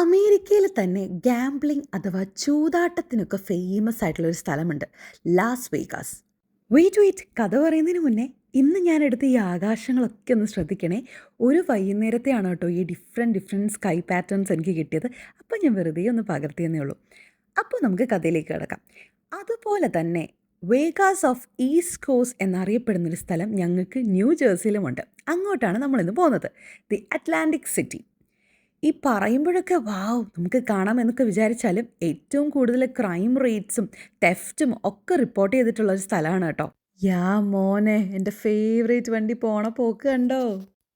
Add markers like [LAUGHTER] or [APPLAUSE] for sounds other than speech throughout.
അമേരിക്കയിൽ തന്നെ ഗാംബ്ലിംഗ് അഥവാ ചൂതാട്ടത്തിനൊക്കെ ഫേമസ് ആയിട്ടുള്ള ഒരു സ്ഥലമുണ്ട്. ലാസ് വേഗാസ് വെയിറ്റ് വെയിറ്റ് കഥ പറയുന്നതിന് മുന്നേ ഇന്ന് ഞാൻ എടുത്ത ഈ ആകാശങ്ങളൊക്കെ ഒന്ന് ശ്രദ്ധിക്കണേ. ഒരു വൈകുന്നേരത്തെയാണ് കേട്ടോ ഈ ഡിഫറെന്റ് ഡിഫറെന്റ് സ്കൈ പാറ്റേൺസ് എനിക്ക് കിട്ടിയത്. അപ്പോൾ ഞാൻ വെറുതെ ഒന്ന് പകർത്തിയെന്നേ ഉള്ളൂ. അപ്പോൾ നമുക്ക് കഥയിലേക്ക് കിടക്കാം. അതുപോലെ തന്നെ വേഗാസ് ഓഫ് ഈസ്റ്റ് കോസ് എന്നറിയപ്പെടുന്നൊരു സ്ഥലം ഞങ്ങൾക്ക് ന്യൂ ജേഴ്സിയിലുമുണ്ട്. അങ്ങോട്ടാണ് നമ്മളിന്ന് പോകുന്നത്. ദി അറ്റ്ലാന്റിക് സിറ്റി ഈ പറയുമ്പോഴൊക്കെ വാവ് നമുക്ക് കാണാമെന്നൊക്കെ വിചാരിച്ചാലും ഏറ്റവും കൂടുതൽ ക്രൈം റേറ്റ്സും തെഫ്റ്റും ഒക്കെ റിപ്പോർട്ട് ചെയ്തിട്ടുള്ള ഒരു സ്ഥലമാണ് കേട്ടോ. യാ മോനെ എന്റെ ഫേവറേറ്റ് വണ്ടി പോണ പോക്ക് കണ്ടോ?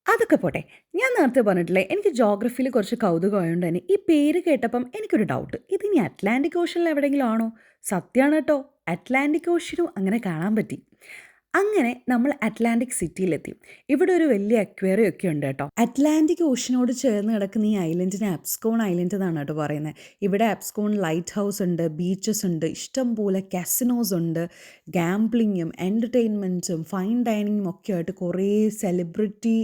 അതൊക്കെ പോട്ടെ. ഞാൻ നേരത്തെ പറഞ്ഞിട്ടില്ലേ എനിക്ക് ജോഗ്രഫിയിൽ കുറച്ച് കൗതുകമായതുകൊണ്ട് തന്നെ ഈ പേര് കേട്ടപ്പം എനിക്കൊരു ഡൗട്ട് ഇതിനി അറ്റ്ലാന്റിക് ഓഷനിൽ എവിടെയെങ്കിലും ആണോ? സത്യമാണ് കേട്ടോ. അറ്റ്ലാന്റിക് ഓഷനും അങ്ങനെ കാണാൻ പറ്റി. അങ്ങനെ നമ്മൾ അറ്റ്ലാന്റിക് സിറ്റിയിലെത്തി ഇവിടെ ഒരു വലിയ അക്വേറിയം ഒക്കെ ഉണ്ട് കേട്ടോ. അറ്റ്ലാന്റിക് ഓഷനോട് ചേർന്ന് കിടക്കുന്ന ഈ ഐലൻഡിനെ ആപ്സ്കോൺ ഐലൻഡ് എന്നാണ് കേട്ടോ പറയുന്നത് ഇവിടെ ആപ്സ്കോൺ ലൈറ്റ് ഹൗസ് ഉണ്ട് ബീച്ചസ് ഉണ്ട് ഇഷ്ടം പോലെ കാസിനോസ് ഉണ്ട് ഗാംബ്ലിങ്ങും എന്റർടൈൻമെന്റ്സും ഫൈൻ ഡൈനിങ്ങും ഒക്കെ ആയിട്ട് കുറേ സെലിബ്രിറ്റി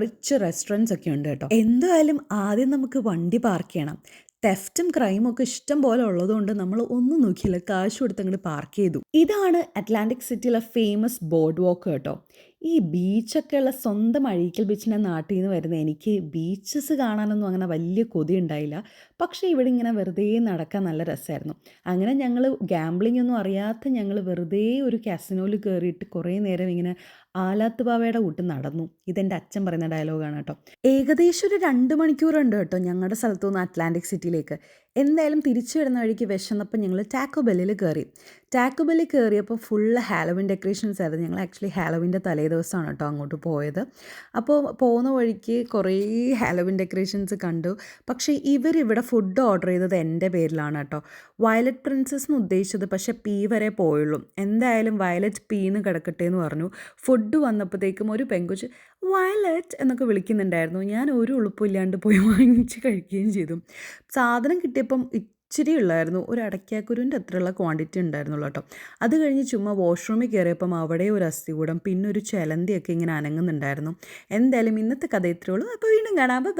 റിച്ച് റെസ്റ്റോറന്റ്സ് ഒക്കെ ഉണ്ട് കേട്ടോ. എന്തായാലും ആദ്യം നമുക്ക് വണ്ടി പാർക്ക് ചെയ്യണം. തെഫ്റ്റും ക്രൈമും ഒക്കെ ഇഷ്ടം പോലെ ഉള്ളതുകൊണ്ട് നമ്മൾ ഒന്നും നോക്കിയില്ല. കാശ് കൊടുത്ത് അങ്ങോട്ട് പാർക്ക് ചെയ്തു. ഇതാണ് അറ്റ്ലാന്റിക് സിറ്റിയിലെ ഫേമസ് ബോർഡ് വാക്ക് കേട്ടോ. ഈ ബീച്ചൊക്കെ ഉള്ള സ്വന്തം അഴീക്കൽ ബീച്ചിന്റെ നാട്ടിൽ നിന്ന് വരുന്ന എനിക്ക് ബീച്ചസ് കാണാനൊന്നും അങ്ങനെ വലിയ കൊതി ഉണ്ടായില്ല. പക്ഷേ ഇവിടെ ഇങ്ങനെ വെറുതെ നടക്കാൻ നല്ല രസമായിരുന്നു. അങ്ങനെ ഞങ്ങൾ ഗാംബ്ലിംഗ് ഒന്നും അറിയാത്ത ഞങ്ങൾ വെറുതെ ഒരു കാസിനോയിൽ കയറിയിട്ട് കുറേ നേരം ഇങ്ങനെ ആലാത്ത് ബാവയുടെ കൂട്ട് നടന്നു. ഇതെന്റെ അച്ഛൻ പറയുന്ന ഡയലോഗാണ് കേട്ടോ. ഏകദേശം ഒരു രണ്ട് മണിക്കൂറുണ്ട് കേട്ടോ ഞങ്ങളുടെ സ്ഥലത്തു നിന്ന് അറ്റ്ലാന്റിക് സിറ്റിയിലേക്ക് എന്തായാലും തിരിച്ചു വരുന്ന വഴിക്ക് വിശന്നപ്പോൾ ഞങ്ങൾ ടാക്കോ ബെല്ലിൽ കയറി ടാക്കോ ബെല്ലിൽ കയറിയപ്പോൾ ഫുള്ള് ഹാലോവിൻ ഡെക്കറേഷൻസ് ആയിരുന്നു. ഞങ്ങൾ ആക്ച്വലി ഹാലോവിന്റെ തലേ ദിവസമാണ് കേട്ടോ അങ്ങോട്ട് പോയത്. അപ്പോൾ പോകുന്ന വഴിക്ക് കുറേ ഹാലോവിൻ ഡെക്കറേഷൻസ് കണ്ടു. പക്ഷേ ഇവരിവിടെ ഫുഡ് ഓർഡർ ചെയ്തത് എന്റെ പേരിലാണ് കേട്ടോ. വയലറ്റ് പ്രിൻസസ് എന്ന് ഉദ്ദേശിച്ചത് പക്ഷേ പി വരെ പോയുള്ളൂ. എന്തായാലും വയലറ്റ് പീന്ന് കിടക്കട്ടെ എന്ന് പറഞ്ഞു. ഫുഡ് വന്നപ്പോഴത്തേക്കും ഒരു പെങ്കുച്ച് വയലറ്റ് എന്നൊക്കെ വിളിക്കുന്നുണ്ടായിരുന്നു. ഞാൻ ഒരു ഉളുപ്പില്ലാണ്ട് പോയി [LAUGHS] വാങ്ങിച്ച് കഴിക്കുകയും ചെയ്തു. സാധനം കിട്ടിയപ്പം ഇച്ചിരി ഉള്ളായിരുന്നു. ഒരു അടയ്ക്കാക്കുരുവിന്റെ അത്രയുള്ള ക്വാണ്ടിറ്റി ഉണ്ടായിരുന്നുള്ളൂ കേട്ടോ. അത് കഴിഞ്ഞ് ചുമ്മാ വാഷ്റൂമിൽ കയറിയപ്പം അവിടെ ഒരു അസ്ഥികൂടം പിന്നെ ഒരു ചെലന്തിയൊക്കെ ഇങ്ങനെ അനങ്ങുന്നുണ്ടായിരുന്നു. എന്തായാലും ഇന്നത്തെ കഥ ഇത്രയുള്ളൂ അപ്പോൾ വീണ്ടും കാണാം. ബൈ